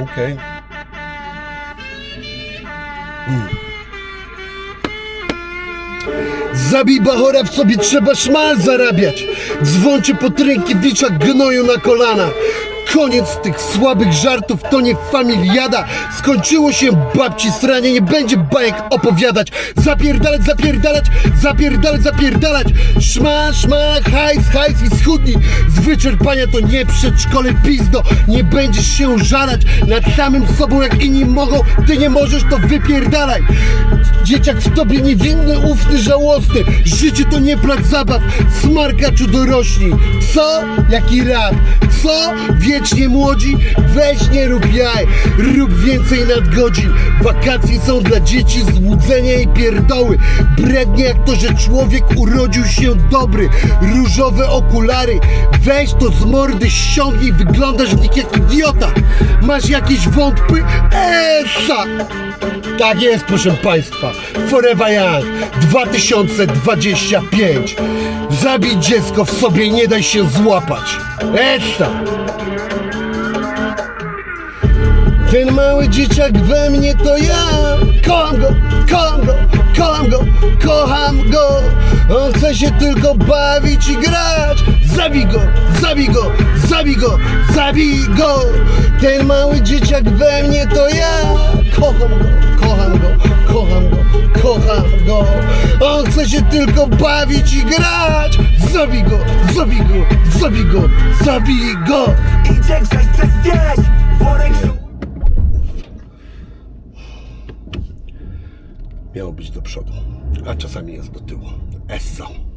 Okej. Zabij Bachora w sobie trzeba szmal zarabiać. Dzwoncie po Trynkiewicza gnoju na kolana. Koniec tych słabych żartów, to nie familiada. Skończyło się babci stranie, nie będzie bajek opowiadać. Zapierdalać, zapierdalać, zapierdalać, zapierdalać. Szmal, szmal, hajs, hajs i schudni. Z wyczerpania to nie przedszkole pizdo. Nie będziesz się żalać nad samym sobą, jak inni mogą. Ty nie możesz, to wypierdalaj. Dzieciak w tobie niewinny, ufny, żałosny. Życie to nie plac zabaw, smarkaczu dorośli. Co? Jaki rap? Co? Wiecznie młodzi? Weź nie rób jaj, rób więcej nadgodzin. Wakacje są dla dzieci złudzenia i pierdoły. Brednie jak to, że człowiek urodził się dobry. Różowe okulary, weź to z mordy, ściągnij, wyglądasz w nich jak idiota. Masz jakieś wątpy? Esa! Tak jest, proszę Państwa. Forever Young 2025. Zabij dziecko w sobie nie daj się złapać. Esta! Ten mały dzieciak we mnie to ja. Kocham go, kocham go, kocham go, kocham go. On chce się tylko bawić i grać. Zabij go, zabij go, zabij go, zabij go. Ten mały dzieciak we mnie to ja. Kocham go, kocham go, kocham go, kocham go. On chce się tylko bawić i grać. Zabij go, zabij go, zabij go, zabij go. Idzie grzać przez wieś Worek Miało być do przodu, a czasami jest do tyłu. Esso.